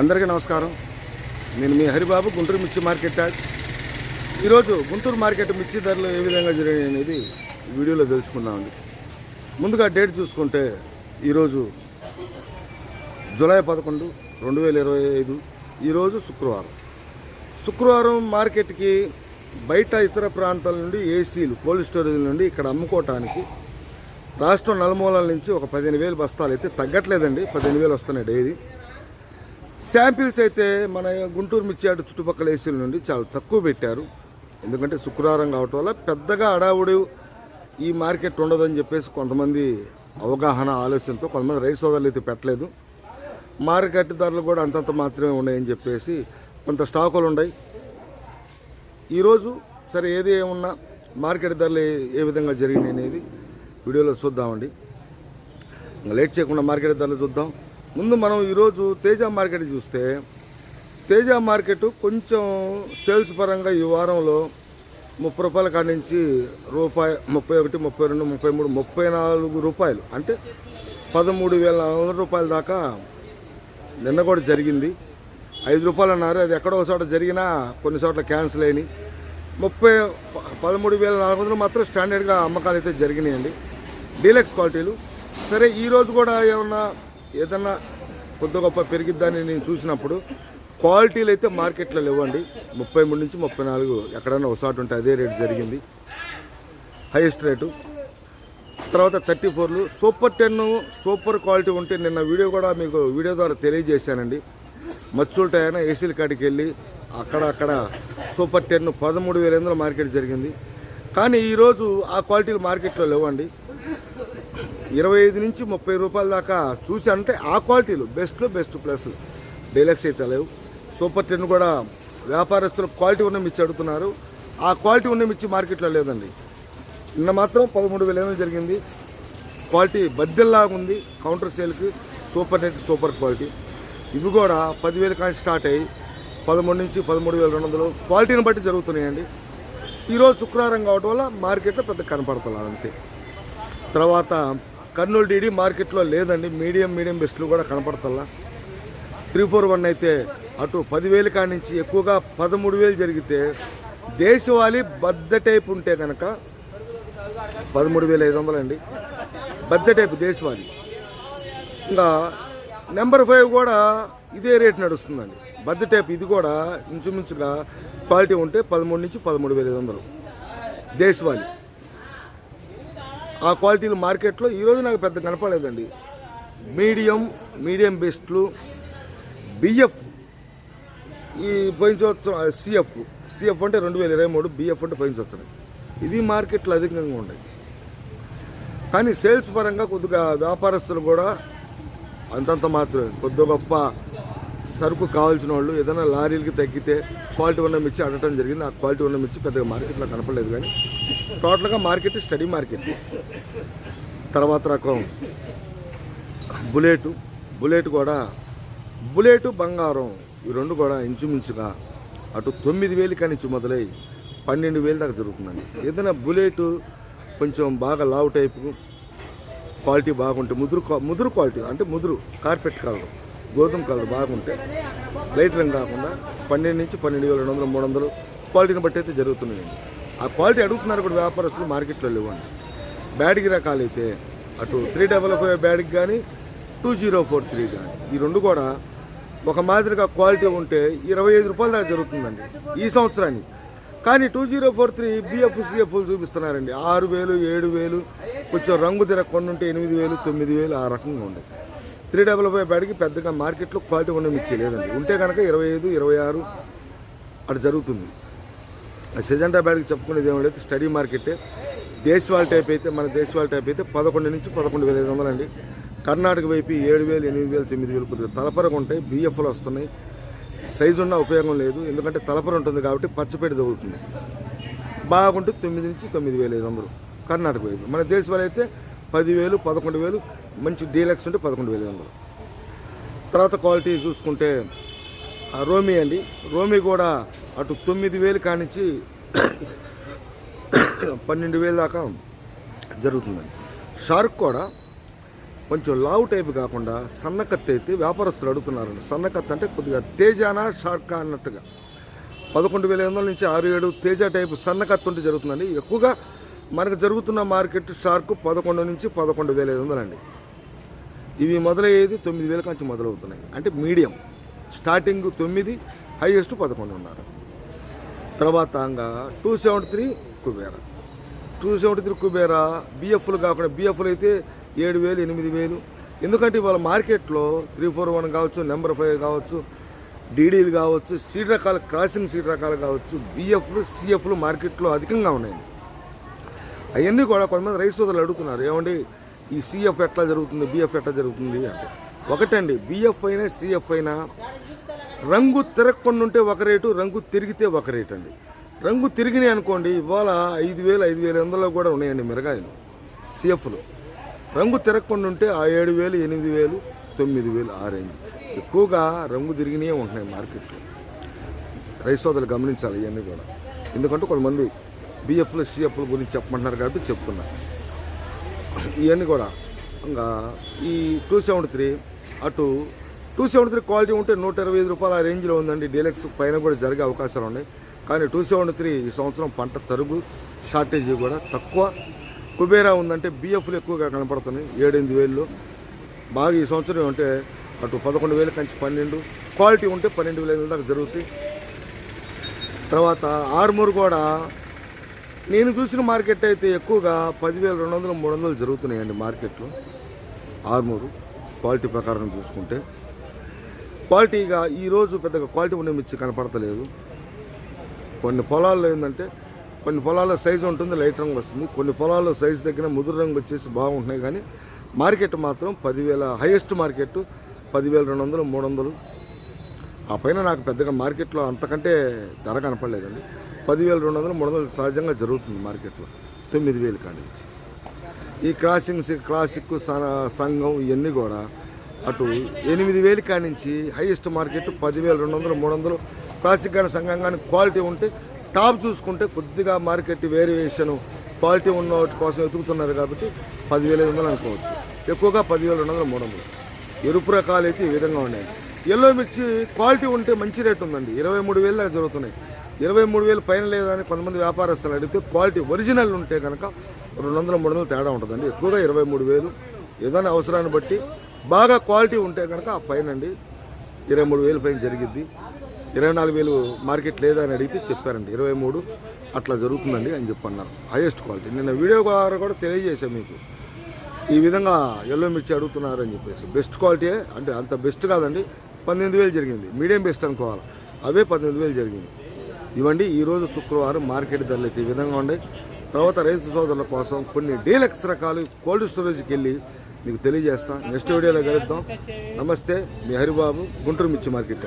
అందరికీ నమస్కారం. నేను మీ హరిబాబు గుంటూరు మిర్చి మార్కెట్ యాడ్. ఈరోజు గుంటూరు మార్కెట్ మిర్చి ధరలు ఏ విధంగా జరిగాయి అనేది వీడియోలో తెలుసుకుందామండి ముందుగా డేట్ చూసుకుంటే ఈరోజు జూలై పదకొండు రెండు వేల ఇరవై ఐదు ఈరోజు శుక్రవారం. శుక్రవారం మార్కెట్కి బయట ఇతర ప్రాంతాల నుండి ఏసీలు కోల్డ్ స్టోరేజ్ నుండి ఇక్కడ అమ్ముకోవటానికి రాష్ట్రం నలుమూలల నుంచి ఒక పదిహేను వేలు బస్తాలు అయితే తగ్గట్లేదండి. పదిహేను వేలు వస్తున్నాయి డైలీ. శాంపిల్స్ అయితే మన గుంటూరు మిర్చియాడు చుట్టుపక్కల ఏసీల నుండి చాలా తక్కువ పెట్టారు. ఎందుకంటే శుక్రవారం కావటం వల్ల పెద్దగా అడావుడు ఈ మార్కెట్ ఉండదని చెప్పేసి కొంతమంది అవగాహన ఆలోచనతో కొంతమంది రైస్ సోదరులు అయితే పెట్టలేదు. మార్కెట్ ధరలు కూడా అంతంత మాత్రమే ఉన్నాయని చెప్పేసి కొంత స్టాకులు ఉన్నాయి ఈరోజు సరే ఏది ఏమున్నా మార్కెట్ ధరలు ఏ- ఏ విధంగా జరిగినాయి అనేది వీడియోలో చూద్దామండి. ఇంకా లేట్ చేయకుండా మార్కెట్ ధరలు చూద్దాం. ముందు మనం ఈరోజు తేజ మార్కెట్ చూస్తే తేజ మార్కెట్ కొంచెం సేల్స్ పరంగా ఈ వారంలో ముప్పై రూపాయల కాడి నుంచి రూపాయి ముప్పై ఒకటి ముప్పై రెండు ముప్పై మూడు ముప్పై నాలుగు రూపాయలు. అంటే పదమూడు వేల నాలుగు వందల రూపాయల దాకా నిన్న కూడా జరిగింది. ఐదు రూపాయలు అన్నారు. అది ఎక్కడో చోట జరిగినా కొన్ని చోట్ల క్యాన్సిల్ అయినాయి. ముప్పై పదమూడు వేల నాలుగు వందలు మాత్రం స్టాండర్డ్గా అమ్మకాలు అయితే జరిగినాయండి. డీలక్స్ క్వాలిటీలు. సరే ఈరోజు కూడా ఏమన్నా ఏదన్నా కొద్ది గొప్ప పెరిగిద్దని నేను చూసినప్పుడు క్వాలిటీలు అయితే మార్కెట్లో లేవండి. ముప్పై మూడు నుంచి ముప్పై నాలుగు ఎక్కడన్నా ఒకసారి ఉంటే అదే రేటు జరిగింది. Highest rate. తర్వాత థర్టీ ఫోర్లు. సూపర్ టెన్ సూపర్ క్వాలిటీ ఉంటే నిన్న వీడియో కూడా మీకు వీడియో ద్వారా తెలియజేశానండి. మచ్చుల్టాయన ఏసీల కాడికి వెళ్ళి అక్కడ అక్కడ సూపర్ టెన్ పదమూడు వేల మార్కెట్ జరిగింది. కానీ ఈరోజు ఆ క్వాలిటీలు మార్కెట్లో లేవండి. ఇరవై ఐదు నుంచి ముప్పై రూపాయల దాకా చూసి అంటే ఆ క్వాలిటీలు బెస్ట్లో బెస్ట్ ప్లస్. డీలక్స్ అయితే లేవు. సూపర్ టెన్ కూడా వ్యాపారస్తులు క్వాలిటీ ఉన్న మిర్చి అడుగుతున్నారు. ఆ క్వాలిటీ ఉన్న మిర్చి మార్కెట్లో లేదండి. నిన్న మాత్రం పదమూడు వేల ఏమైనా జరిగింది. క్వాలిటీ బద్దెల్లాగా ఉంది. కౌంటర్ సేల్కి సూపర్ నెట్ సూపర్ క్వాలిటీ. ఇవి కూడా పదివేలు కానీ స్టార్ట్ అయ్యి పదమూడు నుంచి పదమూడు వేల రెండు వందలు క్వాలిటీని బట్టి జరుగుతున్నాయండి. ఈరోజు శుక్రవారం కావడం వల్ల మార్కెట్లో పెద్ద కనపడుతున్నారు అంతే. తర్వాత కర్నూలు డీడీ మార్కెట్లో లేదండి. మీడియం మీడియం బెస్ట్లు కూడా కనపడతల్లా. త్రీ ఫోర్ వన్ అయితే అటు పదివేలు కాడి నుంచి ఎక్కువగా పదమూడు వేలు జరిగితే దేశవాళీ బద్ద టైప్ ఉంటే కనుక పదమూడు వేల ఐదు వందలండి. బద్ద టైప్ దేశవాళీ. ఇంకా నెంబర్ ఫైవ్ కూడా ఇదే రేట్ నడుస్తుందండి. బద్ద టైప్ ఇది కూడా ఇంచుమించుగా క్వాలిటీ ఉంటే పదమూడు నుంచి పదమూడు వేల ఐదు వందలు. దేశవాళీ. ఆ క్వాలిటీలు మార్కెట్లో ఈరోజు నాకు పెద్ద కనపడలేదండి. మీడియం మీడియం బెస్ట్లు బిఎఫ్. ఈ పోయిన సంవత్సరం సిఎఫ్. సిఎఫ్ అంటే రెండు వేల ఇరవై మూడు బిఎఫ్ అంటే పోయిన సంవత్సరం ఇవి మార్కెట్లో అధికంగా ఉన్నాయి కానీ సేల్స్ పరంగా కొద్దిగా వ్యాపారస్తులు కూడా అంతంత మాత్రమే. కొద్ది గొప్ప సరుకు కావాల్సిన వాళ్ళు ఏదైనా లారీలకి తగ్గితే క్వాలిటీ ఉన్న మిర్చి అడటం జరిగింది. ఆ క్వాలిటీ ఉన్న మిర్చి పెద్దగా మార్కెట్లో కనపడలేదు కానీ టోటల్గా మార్కెట్ స్టడీ మార్కెట్. తర్వాత రకం బుల్లెట్. బుల్లెట్ కూడా బుల్లెట్ బంగారం ఈ రెండు కూడా ఇంచుమించుగా అటు తొమ్మిది వేలు కానించి మొదలై పన్నెండు వేలు దాకా జరుగుతుందండి. ఏదైనా బుల్లెట్ కొంచెం బాగా లావు టైపు క్వాలిటీ బాగుంటే ముదురు ముదురు క్వాలిటీ అంటే ముదురు కార్పెట్ కలర్ గోధుమ కలర్ బాగుంటే లైట్ రంగు కాకుండా పన్నెండు నుంచి పన్నెండు వేల రెండు వందలు మూడు వందలు క్వాలిటీని బట్టి అయితే జరుగుతున్నాయండి. ఆ క్వాలిటీ అడుగుతున్నారు కూడా వ్యాపారస్తులు మార్కెట్లో లేవండి. బ్యాడ్కి రకాలు అయితే అటు త్రీ డబల్ ఫైవ్ బ్యాడ్కి కానీ టూ జీరో ఫోర్ త్రీ కానీ ఈ రెండు కూడా ఒక మాదిరిగా క్వాలిటీ ఉంటే ఇరవై ఐదు రూపాయల దాకా జరుగుతుందండి ఈ సంవత్సరానికి. కానీ two zero four three BF CF చూపిస్తున్నారండి. ఆరు వేలు ఏడు వేలు కొంచెం రంగు తిరగ కొన్ని ఉంటే ఎనిమిది వేలు తొమ్మిది వేలు ఆ రకంగా ఉంది. త్రీ డబల్ ఫైవ్ బ్యాడ్కి పెద్దగా మార్కెట్లో క్వాలిటీ ఉన్న ఇచ్చే లేదండి ఉంటే కనుక ఇరవై ఐదు ఇరవై ఆరు అటు జరుగుతుంది. సెజెండా బ్యాడ్కి చెప్పుకునేది ఏమో లేదు స్టడీ మార్కెటే. దేశవాళ టైప్ అయితే మన దేశవాళ టైప్ అయితే పదకొండు నుంచి పదకొండు వేల ఐదు వందలండి కర్ణాటక వైపు ఏడు వేలు ఎనిమిది వేలు తొమ్మిది వేలు కొద్దిగా తలపరగా ఉంటాయి. బిఎఫ్లు వస్తున్నాయి. సైజు ఉన్న ఉపయోగం లేదు. ఎందుకంటే తలపర ఉంటుంది కాబట్టి పచ్చపేట తగులుతుంది బాగుంటే తొమ్మిది నుంచి తొమ్మిది వేల ఐదు వందలు కర్ణాటక వైపు. మన దేశవాళ అయితే పదివేలు పదకొండు వేలు. మంచి డీలక్స్ ఉంటే పదకొండు వేల ఐదు వందలు. తర్వాత క్వాలిటీ చూసుకుంటే రోమీ అండి. రోమీ కూడా అటు తొమ్మిది వేలు కానించి పన్నెండు వేలు దాకా జరుగుతుందండి. షార్క్ కూడా కొంచెం లావు టైప్ కాకుండా సన్నకత్తి అయితే వ్యాపారస్తులు అడుగుతున్నారండి. సన్నకత్తి అంటే కొద్దిగా తేజానా షార్కా అన్నట్టుగా. పదకొండు వేల ఐదు వందల నుంచి ఆరు ఏడు తేజ టైపు సన్నకత్తి ఉంటే జరుగుతుందండి. ఎక్కువగా మనకు జరుగుతున్న మార్కెట్ షార్క్ పదకొండు నుంచి పదకొండు వేల ఐదు వందలండి. ఇవి మొదలయ్యేది తొమ్మిది వేల నుంచి మొదలవుతున్నాయి. అంటే మీడియం. స్టార్టింగ్ తొమ్మిది హైయెస్ట్ పదకొండు ఉన్నారు. తర్వాత ఇంకా two seventy three Kubera. Two seventy three Kubera బిఎఫ్లు కాకుండా బిఎఫ్లు అయితే ఏడు వేలు ఎనిమిది వేలు. ఎందుకంటే ఇవాళ మార్కెట్లో త్రీ ఫోర్ వన్ కావచ్చు నెంబర్ ఫైవ్ కావచ్చు డీడీలు కావచ్చు సీట్ రకాలు క్రాసింగ్ సీట్ రకాలు కావచ్చు బిఎఫ్లు సిఎఫ్లు మార్కెట్లో అధికంగా ఉన్నాయి. అవన్నీ కూడా కొంతమంది రైతు సోదరులు అడుగుతున్నారు ఏమండి ఈ సిఎఫ్ ఎట్లా జరుగుతుంది బిఎఫ్ ఎట్లా జరుగుతుంది అంటే. ఒకటండి బిఎఫ్ అయినా సిఎఫ్ అయినా రంగు తిరగకుండా ఉంటే ఒక రేటు రంగు తిరిగితే ఒక రేటు అండి రంగు తిరిగినాయి అనుకోండి ఇవాళ ఐదు వేలు ఐదు వేల వందలు కూడా ఉన్నాయండి మిరగాయలు సిఎఫ్లు రంగు తిరగకుండా ఉంటే ఆ ఏడు వేలు ఎనిమిది వేలు తొమ్మిది వేలు ఆ రేంజ్. ఎక్కువగా రంగు తిరిగినే ఉంటున్నాయి మార్కెట్లో. రైతు గమనించాలి ఇవన్నీ కూడా. ఎందుకంటే కొంతమంది బిఎఫ్లు సిఎఫ్ల గురించి చెప్పమంటున్నారు కాబట్టి చెప్తున్నా. ఇవన్నీ కూడా. ఇంకా ఈ టూ సెవెంటీ త్రీ అటు టూ సెవెంటీ త్రీ క్వాలిటీ ఉంటే నూట ఇరవై ఐదు రూపాయల ఆ రేంజ్లో ఉందండి. డీలక్స్ పైన కూడా జరిగే అవకాశాలు ఉన్నాయి. కానీ టూ సెవెంటీ త్రీ ఈ సంవత్సరం పంట తరుగు షార్టేజీ కూడా తక్కువ. కుబేరా ఉందంటే బిఎఫ్లు ఎక్కువగా కనపడుతున్నాయి. ఏడెనిమిది వేలు. బాగా ఈ సంవత్సరం ఉంటే అటు పదకొండు వేల కంచి పన్నెండు. క్వాలిటీ ఉంటే పన్నెండు వేల ఐదు దాకా జరుగుతాయి. తర్వాత ఆర్మూర్ కూడా నేను చూసిన మార్కెట్ అయితే ఎక్కువగా పదివేల రెండు వందలు మూడు వందలు జరుగుతున్నాయండి మార్కెట్లో. ఆర్మూరు. క్వాలిటీ ప్రకారం చూసుకుంటే క్వాలిటీగా ఈరోజు పెద్దగా క్వాలిటీ ఉండే మిర్చి కనపడతలేదు. కొన్ని పొలాల్లో ఏంటంటే కొన్ని పొలాల్లో సైజు ఉంటుంది లైట్ రంగు వస్తుంది. కొన్ని పొలాల్లో సైజు దగ్గర ముదురు రంగు వచ్చేసి బాగుంటున్నాయి కానీ మార్కెట్ మాత్రం పదివేల హైయెస్ట్ మార్కెట్ పదివేల రెండు వందలు మూడు వందలు. ఆ పైన నాకు పెద్దగా మార్కెట్లో అంతకంటే ధర కనపడలేదండి. పదివేల రెండు వందలు మూడు వందలు సహజంగా జరుగుతుంది మార్కెట్లో. తొమ్మిది వేలు కాడి నుంచి ఈ క్రాసింగ్ క్లాసిక్ స- సంఘం ఇవన్నీ కూడా అటు ఎనిమిది వేలు కానించి హైయెస్ట్ మార్కెట్ పదివేల రెండు వందలు మూడు వందలు క్లాసిక్ కానీ సంఘం కానీ క్వాలిటీ ఉంటే టాప్ చూసుకుంటే కొద్దిగా మార్కెట్ వేరియేషన్ క్వాలిటీ ఉన్న కోసం వెతుకుతున్నారు కాబట్టి పదివేల ఐదు వందలు అనుకోవచ్చు. ఎక్కువగా పదివేల రెండు వందలు మూడు వందలు ఎరుపు రకాలు అయితే ఈ విధంగా ఉన్నాయి. ఎల్లో మిర్చి క్వాలిటీ ఉంటే మంచి రేట్ ఉందండి. ఇరవై మూడు వేలు దాకా జరుగుతున్నాయి. ఇరవై మూడు వేలు పైన లేదని కొంతమంది వ్యాపారస్తులు అడిగితే క్వాలిటీ ఒరిజినల్ ఉంటే కనుక రెండు వందల మూడు వందలు తేడా ఉంటుందండి. ఎక్కువగా ఇరవై మూడు వేలు. ఏదైనా అవసరాన్ని బట్టి బాగా క్వాలిటీ ఉంటే కనుక ఆ పైన అండి ఇరవై మూడు వేలు పైన జరిగిద్ది. ఇరవై నాలుగు వేలు మార్కెట్ లేదా అని అడిగితే చెప్పారండి. ఇరవై మూడు అట్లా జరుగుతుందండి అని చెప్పన్నారు. హైయెస్ట్ క్వాలిటీ నిన్న వీడియో ద్వారా కూడా తెలియజేశాను మీకు. ఈ విధంగా ఎల్లో మిర్చి అడుగుతున్నారని చెప్పేసి. బెస్ట్ క్వాలిటీ అంటే అంత బెస్ట్ కాదండి. పద్దెనిమిది వేలు జరిగింది. మీడియం బెస్ట్ అనుకోవాలి. అవే పద్దెనిమిది వేలు జరిగింది. ఇవ్వండి ఈరోజు శుక్రవారం మార్కెట్ ధరలు అయితే ఈ విధంగా ఉన్నాయి. తర్వాత రైతు సోదరుల కోసం కొన్ని డీలక్స్ రకాలు కోల్డ్ స్టోరేజ్కి వెళ్ళి మీకు తెలియజేస్తా. నెక్స్ట్ వీడియోలో కలుద్దాం. నమస్తే మీ హరిబాబు గుంటూరు మిర్చి మార్కెట్